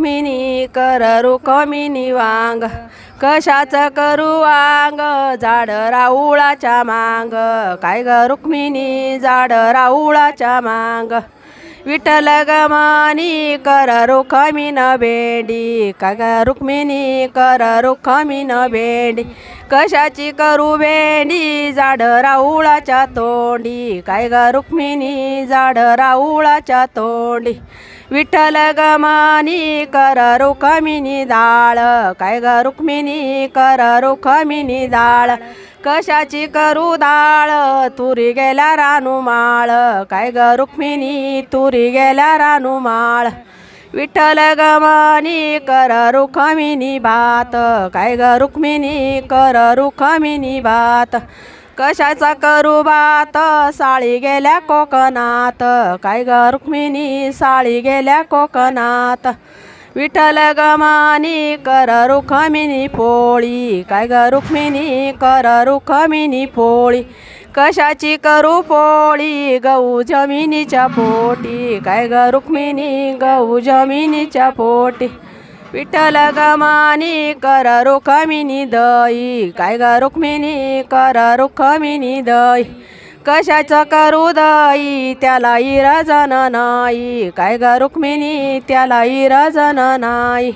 Mini कर रुखमिनी वांग कशाचं करू वांग? झाड राऊळाच्या मांग काय ग रुक्मिणी? झाड राऊळाच्या मांग. विठ्ठल गमानी कर रुखमीन भेंडी काय ग रुक्मिणी कर रुखमीन भेंडी कशाची करू भेंडी झाड राऊळाच्या तोंडी काय ग रुक्मिणी? झाड राऊळाच्या तोंडी. विठ्ठल गमानी कर रुक्मिणी दाळ काय ग रुक्मिणी कर रुखमिनी दाळ कशाची करू दाळ? तुरी गेला रानुमाळ काय ग रुक्मिणी? तुरी गेला रानुमाळ विठ्ठल गमानी कर रुखमिनी भात. काय ग रुक्मिणी? कर रुखमिनी भात. कशाचा करू बात? साळी गेल्या कोकणात. काय ग रुक्मिणी? साळी गेल्या कोकणात. विठ्ठल गमानी कर रुखमिनी पोळी. काय ग रुक्मिणी? कर रुखमिनी पोळी. कशाची करू पोळी? गहू जमिनीच्या पोटी. काय ग रुक्मिणी? गहू जमिनीच्या पोटी. विठ्ठल गमानी कर रुखमिनी दई. काय ग रुक्मिणी? कर रुखमिनी दई. कशाचं करू दई? त्याला इराजन नाही. काय ग रुक्मिणी? त्याला इराजन नाही.